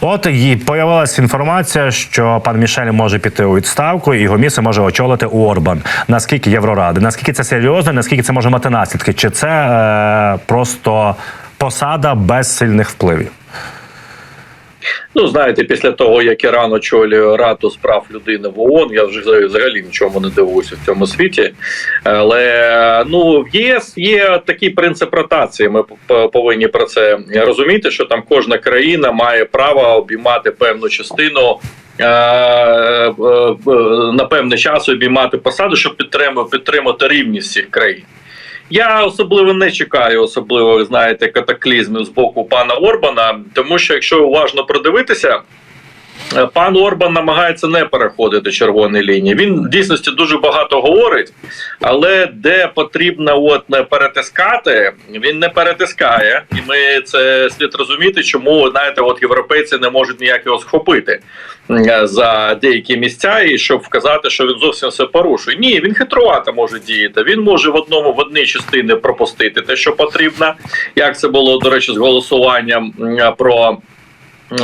От і появилася інформація, що пан Мішель може піти у відставку, і його місце може очолити Орбан. Наскільки Євроради? Наскільки це серйозно? Наскільки це може мати наслідки? Чи це е, просто посада без сильних впливів? Ну, знаєте, після того, як Іран очолює Раду з прав людини в ООН, я вже взагалі нічому не дивуюся в цьому світі. Але ну в ЄС є такий принцип ротації. Ми повинні про це розуміти, що там кожна країна має право обіймати певну частину. е, е, е, На певний час обіймати посаду, щоб підтримати, рівність всіх країн. Я особливо не чекаю, особливо знаєте, катаклізмів з боку пана Орбана, тому що якщо уважно придивитися, е, пан Орбан намагається не переходити червоні лінії. Він дійсності дуже багато говорить, але де потрібно от не перетискати, він не перетискає, і ми це слід розуміти, чому знаєте, от європейці не можуть ніяк його схопити е, за деякі місця, і щоб вказати, що він зовсім все порушує. Ні, він хитрувато може діяти. Він може в одному в одній частині пропустити те, що потрібно. Як це було до речі, з голосуванням про. Е,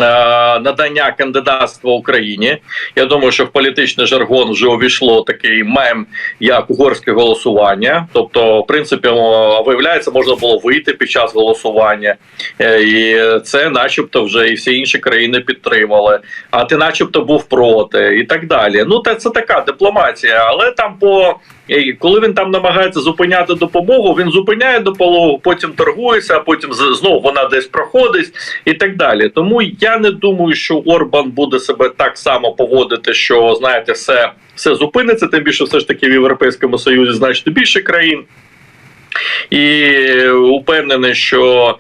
Надання кандидатства Україні. Я думаю, що в політичний жаргон вже увійшло такий мем, як угорське голосування. Тобто, в принципі, виявляється, можна було вийти під час голосування, Е, і це, начебто, вже і всі інші країни підтримали. А ти, начебто, був проти, і так далі. Ну, це така дипломатія, але там по. Коли він там намагається зупиняти допомогу, він зупиняє допомогу, потім торгується, а потім знову вона десь проходить і так далі. Тому я не думаю, що Орбан буде себе так само поводити, що знаєте, все, все зупиниться. Тим більше, все ж таки в Європейському Союзі значно більше країн. І упевнений, що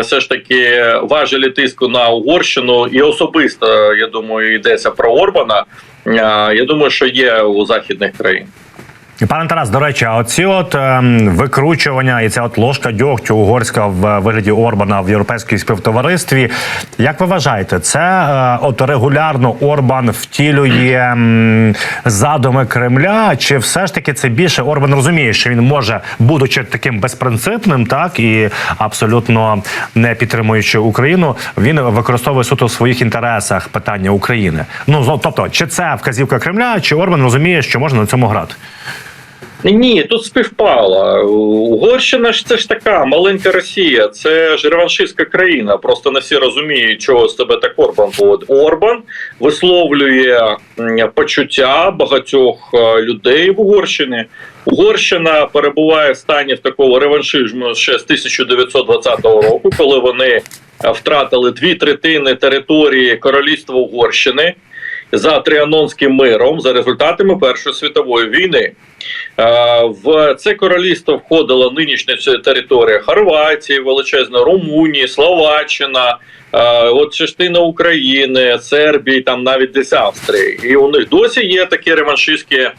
все ж таки важелі тиску на Угорщину і особисто, я думаю, йдеться про Орбана. Я думаю, що є у західних країн. Пане Тарас, до речі, а оці от ем, викручування і ця от ложка дьогтю угорська в вигляді Орбана в європейському співтоваристві. Як ви вважаєте, це е, от регулярно Орбан втілює ем, задуми Кремля? Чи все ж таки це більше Орбан розуміє, що він може, будучи таким безпринципним, так і абсолютно не підтримуючи Україну, він використовує суто в своїх інтересах питання України? Ну тобто, чи це вказівка Кремля, чи Орбан розуміє, що можна на цьому грати? Ні, тут співпало. Угорщина ж це ж така маленька Росія, це ж реваншистська країна. Просто не всі розуміють, чого з тебе так Орбан поводить. Орбан висловлює почуття багатьох е, людей в Угорщині. Угорщина перебуває в стані в такого реваншизму ще з 1920 року, коли вони е, втратили дві третини території королівства Угорщини за Тріанонським миром за результатами Першої світової війни. Е, В це королівство входила нинішня територія Хорватії, величезна Румунії, Словаччина, е, от частина України, Сербії, там навіть десь Австрії. І у них досі є такі реваншистські е,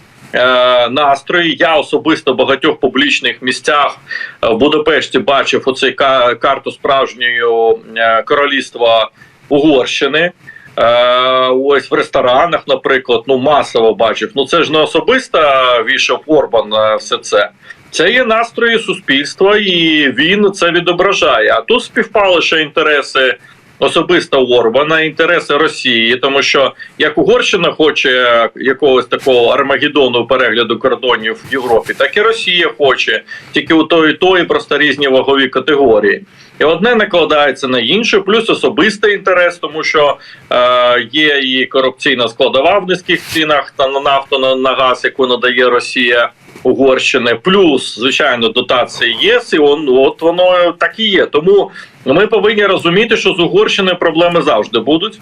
настрої. Я особисто в багатьох публічних місцях в Будапешті бачив оцей карту справжнього е, королівства Угорщини. Е, ось в ресторанах, наприклад, ну масово бачив. Ну це ж не особисто вішав Орбан е, все це. Це є настрої суспільства, і він це відображає. А тут співпали ще інтереси особисто Орбана, інтереси Росії, тому що як Угорщина хоче якогось такого армагеддону перегляду кордонів в Європі, так і Росія хоче, тільки у тої, тої просто різні вагові категорії. І одне накладається на інше, плюс особистий інтерес, тому що е, є і корупційна складова в низьких цінах та на нафту на, на газ, яку надає Росія Угорщини, плюс звичайно дотації ЄС, і он, от воно так і є. Тому ми повинні розуміти, що з Угорщиною проблеми завжди будуть.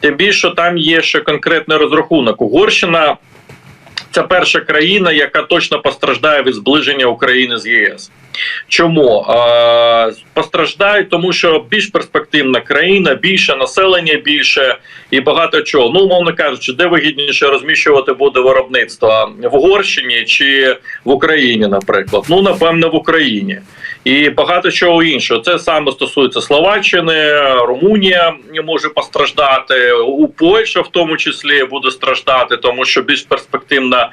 Тим більше там є ще конкретний розрахунок. Угорщина це перша країна, яка точно постраждає від зближення України з ЄС. Чому е, постраждають? Тому що більш перспективна країна, більше населення, більше і багато чого. Ну, умовно кажучи, де вигідніше розміщувати буде виробництво в Угорщині чи в Україні, наприклад. Ну, напевно, в Україні. І багато чого іншого. Це саме стосується Словаччини, Румунія може постраждати, у Польща в тому числі буде страждати, тому що більш перспективна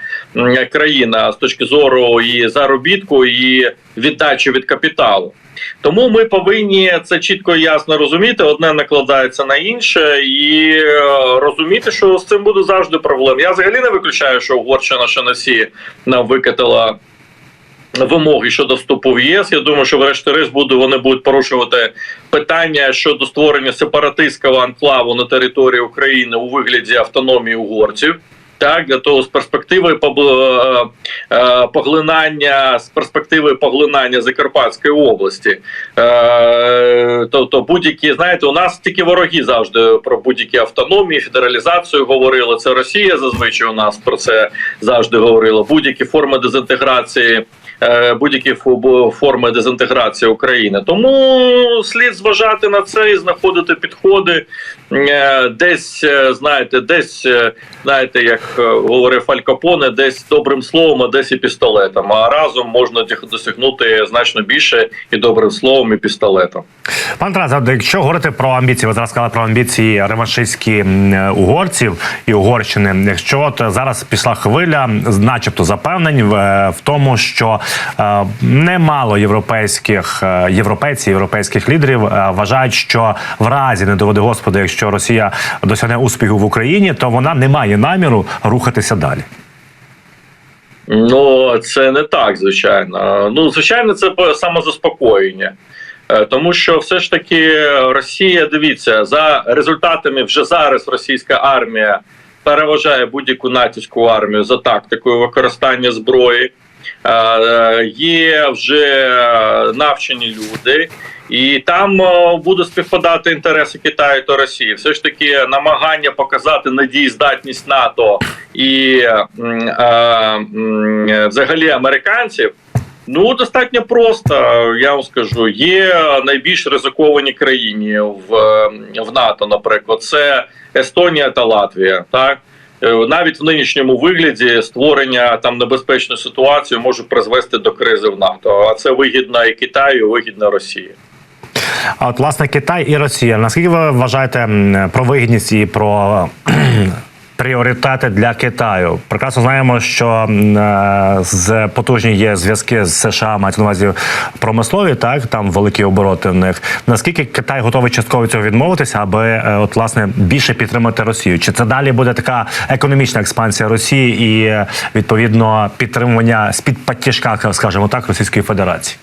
країна з точки зору і заробітку, і віддачі від капіталу. Тому ми повинні це чітко і ясно розуміти. Одне накладається на інше, і е, розуміти, що з цим буде завжди проблем. Я взагалі не виключаю, що Угорщина ще на всі нам викатила вимоги щодо вступу в ЄС. Я думаю, що врешті-решт буде вони будуть порушувати питання щодо створення сепаратистського анклаву на території України у вигляді автономії угорців. Так, для того з перспективи е, е, поглинання з перспективи поглинання Закарпатської області. Е, Тобто будь-які, знаєте, у нас тільки вороги завжди про будь-які автономії, федералізацію говорили. Це Росія зазвичай у нас про це завжди говорила. Будь-які форми дезінтеграції. Е, Будь-які фо- форми дезінтеграції України, тому слід зважати на це і знаходити підходи е, десь, е, знаєте, десь знаєте, як говорив Аль Капоне, десь добрим словом, а десь і пістолетом. А разом можна досягнути значно більше і добрим словом, і пістолетом. Пан Тарас, якщо говорити про амбіції, ви зараз сказали про амбіції реваншистські угорців і Угорщини. Якщо от зараз пішла хвиля, начебто запевнень в, тому, що немало європейських е, європейців, європейських лідерів е, вважають, що в разі не доведе Господи, якщо Росія досягне успіху в Україні, то вона не має наміру рухатися далі. Ну це не так, звичайно. Ну звичайно, це самозаспокоєння. Е, Тому що все ж таки Росія, дивіться, за результатами вже зараз російська армія переважає будь-яку натівську армію за тактикою використання зброї. Е, Є вже навчені люди, і там е, буде співпадати інтереси Китаю та Росії. Все ж таки намагання показати надієздатність НАТО і е, взагалі американців. Ну достатньо просто. Я вам скажу, є найбільш ризиковані країни в, в НАТО, наприклад, це Естонія та Латвія. Так навіть в нинішньому вигляді створення там небезпечної ситуації може призвести до кризи в НАТО. А це вигідно і Китаю, і вигідно Росії. А от власне Китай і Росія. Наскільки ви вважаєте про вигідність і про пріоритети для Китаю? Прекрасно знаємо, що е, з потужні є зв'язки з США, мають на увазі промислові, так там великі обороти в них. Наскільки Китай готовий частково цього відмовитися, аби е, от власне більше підтримати Росію? Чи це далі буде така економічна експансія Росії і е, відповідно підтримування з під підтяжка, скажімо так, Російської Федерації?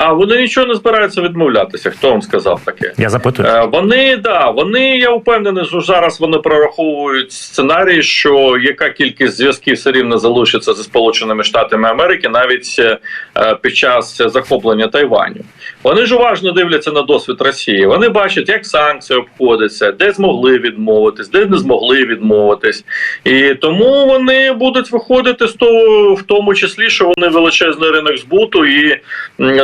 А вони нічого не збираються відмовлятися. Хто вам сказав таке? Я запитую. Е, Вони да, вони я впевнений, що зараз вони прораховують сценарій, що яка кількість зв'язків все рівно залишиться зі Сполученими Штатами Америки навіть е, під час захоплення Тайваню. Вони ж уважно дивляться на досвід Росії. Вони бачать, як санкції обходяться, де змогли відмовитись, де не змогли відмовитись, і тому вони будуть виходити з того, в тому числі, що вони величезний ринок збуту, і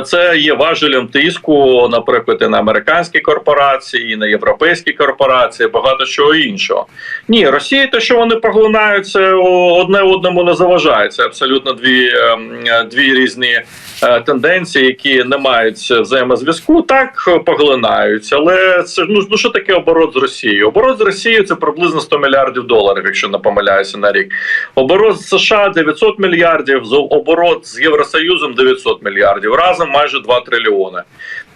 це є важелем тиску, наприклад, і на американські корпорації, і на європейські корпорації, багато чого іншого. Ні, Росія, те, що вони поглинають, це о, одне одному не заважає. Це абсолютно дві, ем, дві різні тенденції, які не мають взаємозв'язку, так е, поглинають. Але це ну, ну що таке оборот з Росією? Оборот з Росією це приблизно 100 мільярдів доларів, якщо не помиляюся на рік. Оборот з США 900 мільярдів, оборот з Євросоюзом 900 мільярдів. Разом майже 2 трильйони.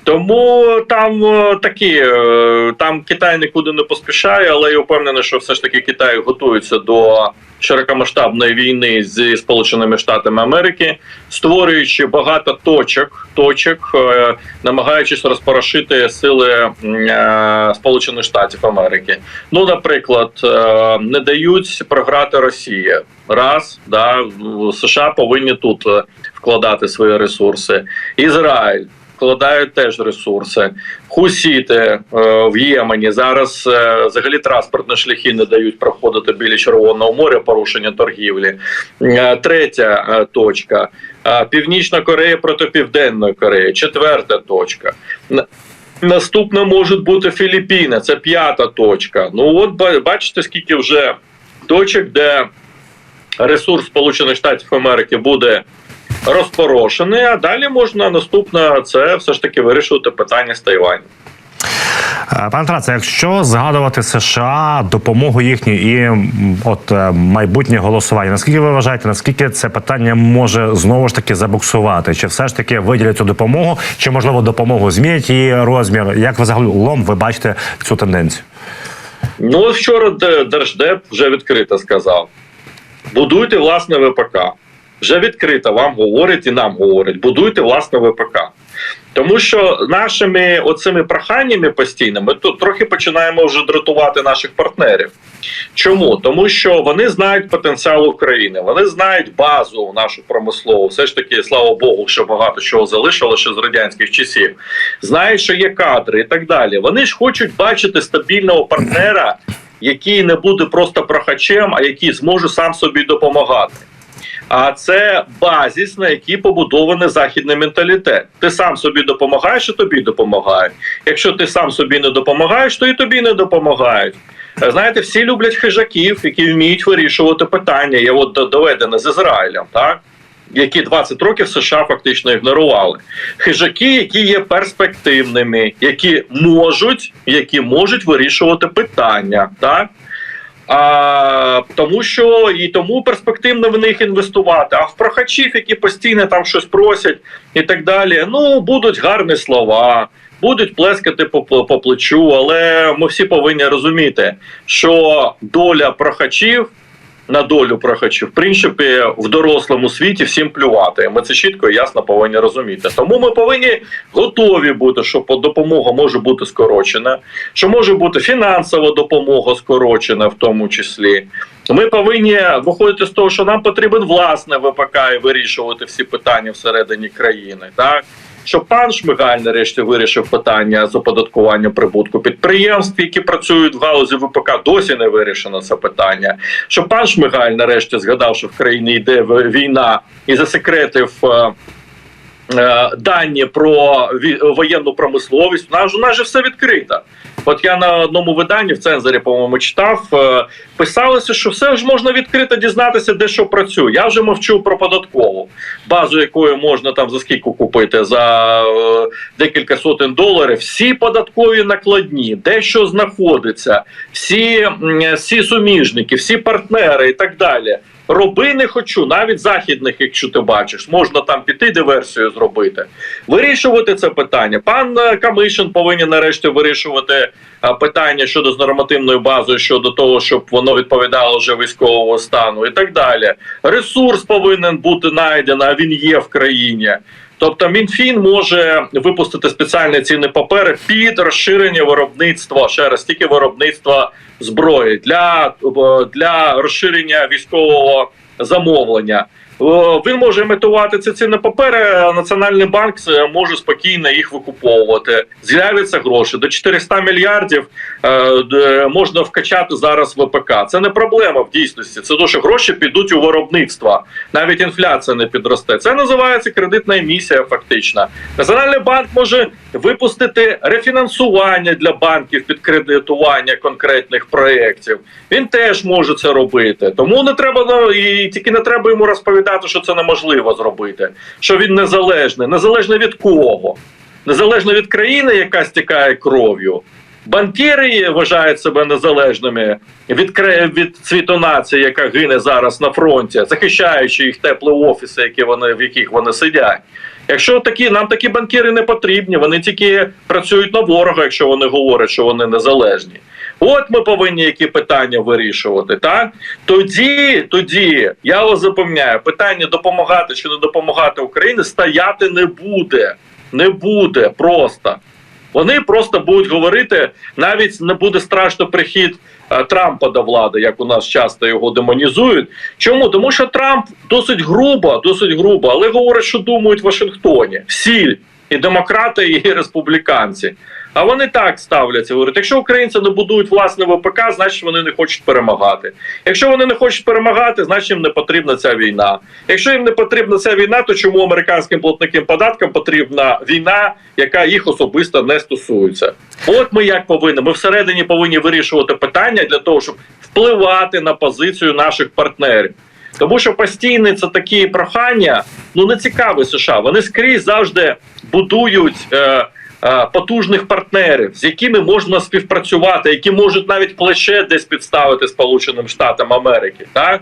Тому там такі, е, там Китай нікуди не поспішає, але я впевнений, що все ж таки Китай готується до широкомасштабної війни зі Сполученими Штатами Америки, створюючи багато точок, точок, е, намагаючись розпорошити сили е, Сполучених Штатів Америки. Ну, наприклад, не дають програти Росії. Раз, да, США повинні тут вкладати свої ресурси. Ізраїль вкладають теж ресурси. Хусіти е, в Ємені зараз е, взагалі транспортні шляхи не дають проходити біля Червоного моря, порушення торгівлі. Е, Третя точка. Північна Корея проти Південної Кореї. Четверта точка. Наступна можуть бути Філіппіни. Це п'ята точка. Ну от бачите, скільки вже точок, де ресурс Сполучених Штатів Америки буде розпорошений. А далі можна наступне це все ж таки вирішувати питання з Тайванем. Е, Пане Тарасе, якщо згадувати США, допомогу їхню і от е, майбутнє голосування, наскільки ви вважаєте, наскільки це питання може знову ж таки забуксувати? Чи все ж таки виділять цю допомогу, чи можливо допомогу змінять її розмір? Як ви загалом ви бачите цю тенденцію? Ну, вчора Держдеп вже відкрито сказав: будуйте власне ВПК. Вже відкрито вам говорять і нам говорять, будуйте власне ВПК. Тому що нашими оцими проханнями постійними тут трохи починаємо вже дратувати наших партнерів. Чому? Тому що вони знають потенціал України, вони знають базу нашу промислову. Все ж таки, слава Богу, що багато чого залишилося з радянських часів. Знають, що є кадри і так далі. Вони ж хочуть бачити стабільного партнера, який не буде просто прохачем, а який зможе сам собі допомагати. А це базіс, на якій побудований західний менталітет. Ти сам собі допомагаєш, і тобі допомагають. Якщо ти сам собі не допомагаєш, то і тобі не допомагають. Е, Знаєте, всі люблять хижаків, які вміють вирішувати питання. Я от до- доведено з Ізраїлем, так? Які 20 років США фактично ігнорували. Хижаки, які є перспективними, які можуть, які можуть вирішувати питання, так? А, тому що і тому перспективно в них інвестувати. А в прохачів, які постійно там щось просять і так далі, ну будуть гарні слова, будуть плескати по, по, по плечу, але ми всі повинні розуміти, що доля прохачів. На долю прохачів, в принципі, в дорослому світі всім плювати. Ми це чітко і ясно повинні розуміти. Тому ми повинні готові бути, що допомога може бути скорочена, що може бути фінансова допомога скорочена, в тому числі. Ми повинні виходити з того, що нам потрібен власне ВПК і вирішувати всі питання всередині країни. Так щоб пан Шмигаль нарешті вирішив питання з оподаткування прибутку підприємств, які працюють в галузі ВПК, досі не вирішено це питання. Що пан Шмигаль нарешті згадав, що в країні йде війна і засекретив. Е, Дані про воєнну промисловість, у нас, у нас же все відкрито. От я на одному виданні в цензорі, по-моєму, читав, е, писалося, що все ж можна відкрито дізнатися, де що працює. Я вже мовчу про податкову базу, якої можна там за скільки купити за е, декілька сотень доларів. Всі податкові накладні, де що знаходиться, всі, всі суміжники, всі партнери і так далі. Роби не хочу, навіть західних, якщо ти бачиш, можна там піти диверсію зробити. Вирішувати це питання. Пан е, Камишин повинен нарешті вирішувати е, питання щодо з нормативною базою, щодо того, щоб воно відповідало вже військового стану, і так далі. Ресурс повинен бути знайдений, а він є в країні. Тобто Мінфін може випустити спеціальні цінні папери під розширення виробництва ще раз тільки виробництва зброї для, для розширення військового замовлення. О, Він може імітувати ці цінні папери. а Національний банк е, може спокійно їх викуповувати. З'являться гроші до 400 мільярдів е, можна вкачати зараз в ВПК. Це не проблема в дійсності. Це що гроші підуть у виробництво. Навіть інфляція не підросте. Це називається кредитна емісія. Фактично, національний банк може випустити рефінансування для банків під кредитування конкретних проєктів. Він теж може це робити. Тому не треба ну, і тільки не треба йому розповідати, що це неможливо зробити, що він незалежний, незалежно від кого, незалежно від країни, яка стікає кров'ю. Банкіри вважають себе незалежними від від світу нації, яка гине зараз на фронті, захищаючи їх теплі офіси, які вони в яких вони сидять. Якщо такі нам такі банкіри не потрібні, вони тільки працюють на ворога, якщо вони говорять, що вони незалежні. От ми повинні які питання вирішувати. Так тоді, тоді я вас запевняю, питання допомагати чи не допомагати Україні стояти не буде. Не буде просто. Вони просто будуть говорити, навіть не буде страшно прихід е, Трампа до влади, як у нас часто його демонізують. Чому? Тому що Трамп досить грубо, досить грубо, але говорить, що думають в Вашингтоні. Всі і демократи, і республіканці. А вони так ставляться. Говорять, якщо українці не будують власне ВПК, значить вони не хочуть перемагати. Якщо вони не хочуть перемагати, значить їм не потрібна ця війна. Якщо їм не потрібна ця війна, то чому американським платникам податкам потрібна війна, яка їх особисто не стосується? От ми як повинні. Ми всередині повинні вирішувати питання для того, щоб впливати на позицію наших партнерів. Тому що постійне це такі прохання, ну не цікаві США. Вони скрізь завжди будують. Е, Потужних партнерів, з якими можна співпрацювати, які можуть навіть плече десь підставити Сполученим Штатам Америки, так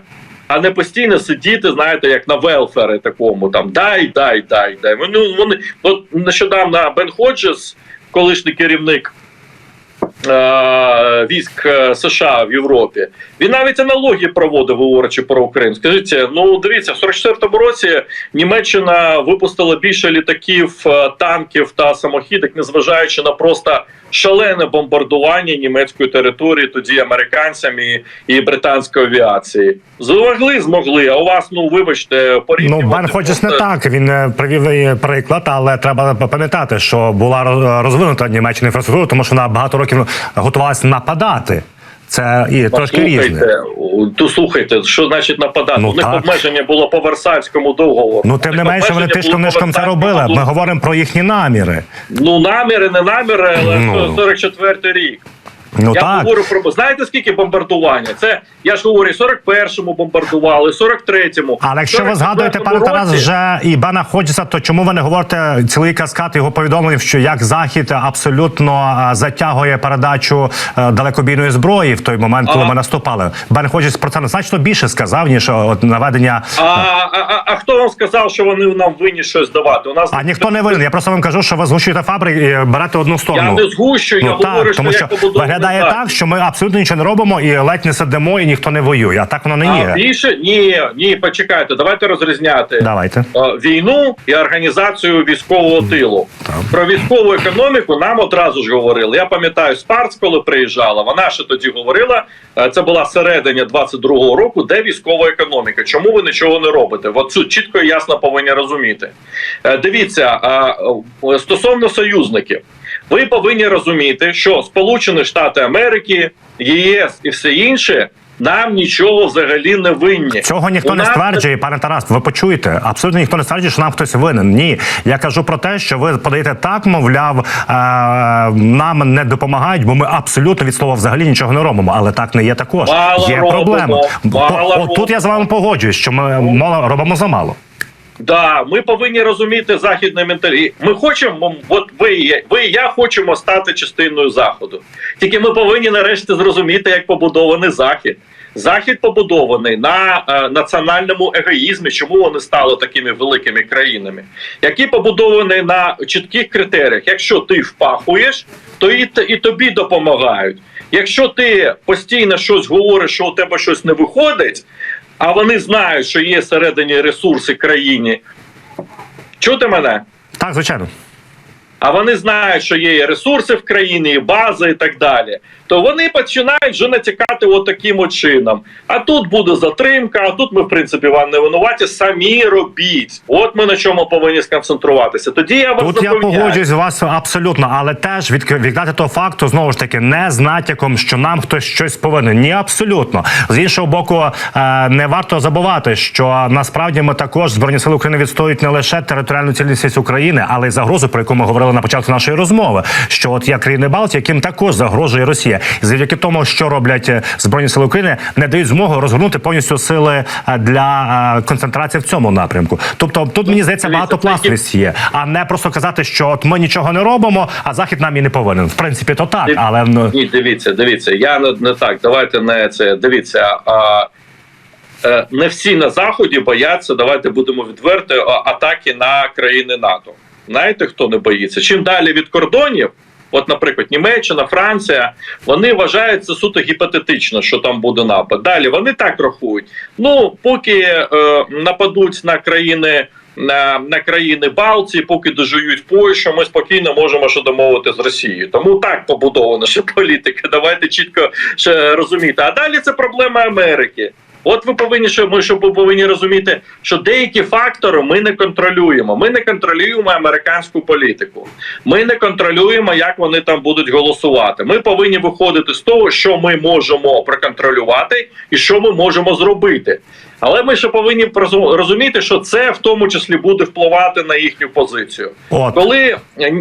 а не постійно сидіти, знаєте, як на велфери такому там дай, дай, дай, дай. Вони вони от нещодавно Бен Ходжес, колишній керівник е, військ е, США в Європі. Він навіть аналогії проводив, говорячи про Україну. Скажіть, ну дивіться, в 44-му році Німеччина випустила більше літаків, е, танків та самохідок, незважаючи на просто шалене бомбардування німецької території, тоді американцями і, і британської авіації. Змогли, змогли. А у вас, ну вибачте, Ну, порівнювати. Бен Ходжес не так. Він е, привів приклад, але треба пам'ятати, що була роз- розвинута Німеччина інфраструктура, тому що вона багато років готувалася нападати. Це і трошки різне. То слухайте, що значить нападати? Ну, У них так. обмеження було по Версальському договору. Ну, тим не менше, вони тишком нишком це робили. Ми говоримо про їхні наміри. Ну, наміри, не наміри, але Ну. 44 рік. Ну я так. говорю про знаєте скільки бомбардування? Це я ж говорю, 41-му бомбардували, 43-му. Але якщо ви згадуєте, пане Тарас, вже і Бена Ходжеса, то чому ви не говорите цілий каскад його повідомлень, що як Захід абсолютно е, затягує передачу е, далекобійної зброї в той момент, коли Ага. ми наступали? Бен Ходжес про це значно більше сказав, ніж от наведення. А, а, а, а хто вам сказав, що вони нам винні щось давати? У нас А ніхто не винен. Я просто вам кажу, що ви згущуєте фабрики і берете одну сторону. я не згущую, Ну говорю, так, що тому що як побудований виглядає Захід. так, що ми абсолютно нічого не робимо і ледь не сидимо, і ніхто не воює. А так воно не А є. більше ні, ні, почекайте, давайте розрізняти. Давайте. е, війну і організацію військового тилу. Так. Про військову економіку нам одразу ж говорили. Я пам'ятаю, Спарц, коли приїжджала, вона ще тоді говорила. е, Це була середина 22-го року, де військова економіка. Чому ви нічого не робите? От цю чітко і ясно повинні розуміти. Е, Дивіться, стосовно союзників. Ви повинні розуміти, що Сполучені Штати Америки, ЄС і все інше нам нічого взагалі не винні. Цього ніхто У не нас стверджує, пане Тарас. Ви почуєте? Абсолютно ніхто не стверджує, що нам хтось винен. Ні, я кажу про те, що ви подаєте так, мовляв, е, нам не допомагають, бо ми абсолютно від слова взагалі нічого не робимо. Але так не є також. Мало є робимо, проблема. мало От тут я з вами погоджуюсь, що ми мало робимо замало. Да, ми повинні розуміти західний менталітет. Ми хочемо, от ви, ви і я хочемо стати частиною заходу. Тільки ми повинні нарешті зрозуміти, як побудований захід. Захід побудований на е, національному егоїзмі, чому вони стали такими великими країнами, який побудований на чітких критеріях. Якщо ти впахуєш, то і, і тобі допомагають. Якщо ти постійно щось говориш, що у тебе щось не виходить, а вони знають, що є всередині ресурси країні. Чути мене? Так, звичайно. А вони знають, що є і ресурси в країні, і бази, і так далі. То вони починають вже натякати от таким от чином. А тут буде затримка, а тут ми, в принципі, вам не винуваті. Самі робіть. От ми на чому повинні сконцентруватися. Тоді я вас Тут я погоджуюсь з вас абсолютно, але теж від, віддати того факту знову ж таки не з натяком, що нам хтось щось повинен. Ні, абсолютно. З іншого боку, е, не варто забувати, що насправді ми також збройні сили України відстоюють не лише територіальну цілісність України, але й загрозу, про яку ми говорили на початку нашої розмови. Що от є країни Балтії, яким також загрожує Росія, завдяки тому, що роблять е, збройні сили України, не дають змогу розгорнути повністю сили е, для е, концентрації в цьому напрямку. Тобто, тут мені здається дивіться, багато пластовість є, а не просто казати, що от ми нічого не робимо, а захід нам і не повинен. В принципі, то так, але ну Ні, дивіться, дивіться. Я не, не так. Давайте не це. Дивіться. А, не всі на заході бояться. Давайте будемо відверти атаки на країни НАТО. Знаєте, хто не боїться? Чим далі від кордонів, от, наприклад, Німеччина, Франція, вони вважають це суто гіпотетично, що там буде напад. Далі вони так рахують. Ну, поки е, нападуть на країни. На, на країни Балтії, поки дожують Польщу, ми спокійно можемо ще домовити з Росією. Тому так побудована ще політика. Давайте чітко ще розуміти. А далі це проблема Америки. От ви повинні що ми що ви повинні розуміти, що деякі фактори ми не контролюємо. Ми не контролюємо американську політику. Ми не контролюємо, як вони там будуть голосувати. Ми повинні виходити з того, що ми можемо проконтролювати і що ми можемо зробити. Але ми ще повинні розуміти, що це в тому числі буде впливати на їхню позицію. от Коли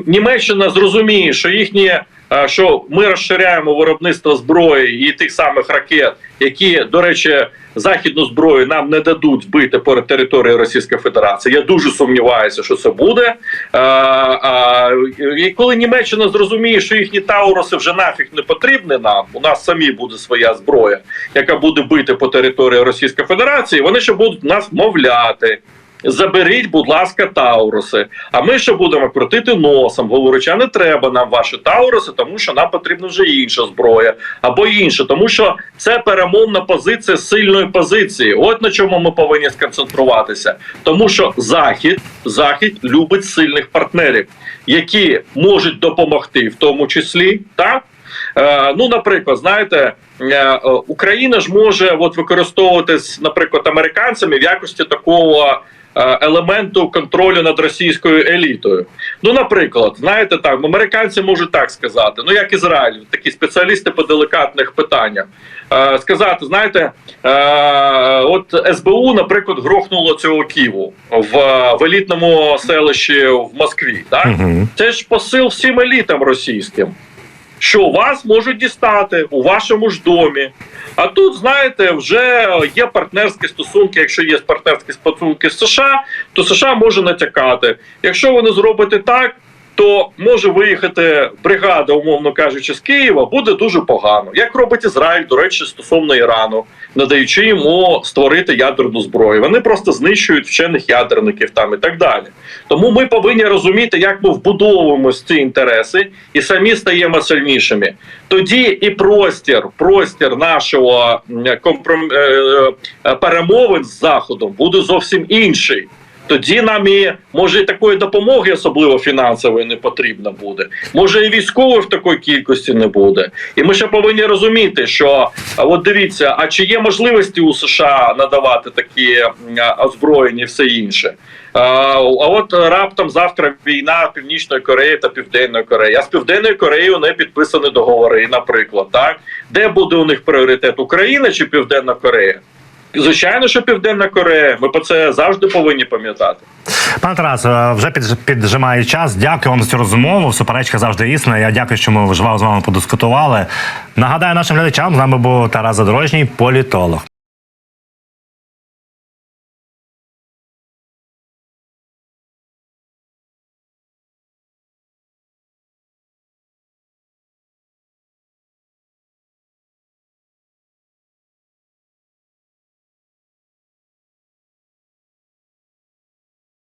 Німеччина зрозуміє, що їхні е, що ми розширяємо виробництво зброї і тих самих ракет, які, до речі, західну зброю нам не дадуть збити по території Російської Федерації. Я дуже сумніваюся, що це буде. А, і коли Німеччина зрозуміє, що їхні тауруси вже нафіг не потрібні нам, у нас самі буде своя зброя, яка буде бити по території Російської Федерації, вони ще будуть нас мовляти. Заберіть, будь ласка, тауруси. А ми ще будемо крутити носом, говорячи, не треба нам ваші тауруси, тому що нам потрібна вже інша зброя або інше, тому що це перемовна позиція сильної позиції. От на чому ми повинні сконцентруватися. Тому що захід, захід любить сильних партнерів, які можуть допомогти, в тому числі, так. Е, ну, наприклад, знаєте, е, Україна ж може от використовуватись, наприклад, американцями в якості такого елементу контролю над російською елітою. Ну, наприклад, знаєте, так, американці можуть так сказати, ну як Ізраїль, такі спеціалісти по делікатних питаннях. Е, сказати, знаєте, е, от СБУ, наприклад, грохнуло цього Києву в, в елітному селищі в Москві. Так? Угу. Це ж посил всім елітам російським, що вас можуть дістати у вашому ж домі. А тут, знаєте, вже є партнерські стосунки. Якщо є партнерські стосунки з США, то США може натякати. Якщо ви не зробите так, то може виїхати бригада, умовно кажучи, з Києва, буде дуже погано. Як робить Ізраїль, до речі, стосовно Ірану, надаючи йому створити ядерну зброю. Вони просто знищують вчених ядерників там і так далі. Тому ми повинні розуміти, як ми вбудовуємо ці інтереси і самі стаємо сильнішими. Тоді і простір, простір нашого компром... е, е, перемовин з заходом буде зовсім інший. Тоді нам і може і такої допомоги, особливо фінансової, не потрібно буде. Може, і військової в такій кількості не буде. І ми ще повинні розуміти, що от дивіться, а чи є можливості у США надавати такі озброєння і все інше? А, а от раптом завтра війна Північної Кореї та Південної Кореї. А з Південною Кореєю не підписані договори, наприклад, так де буде у них пріоритет Україна чи Південна Корея? Звичайно, що Південна Корея. Ми про це завжди повинні пам'ятати. Пане Тарас, е, вже під, піджимає час. Дякую вам за цю розмову. Суперечка завжди існа. Я дякую, що ми вживав з вами подискутували. Нагадаю нашим глядачам, з нами був Тарас Задорожній, політолог.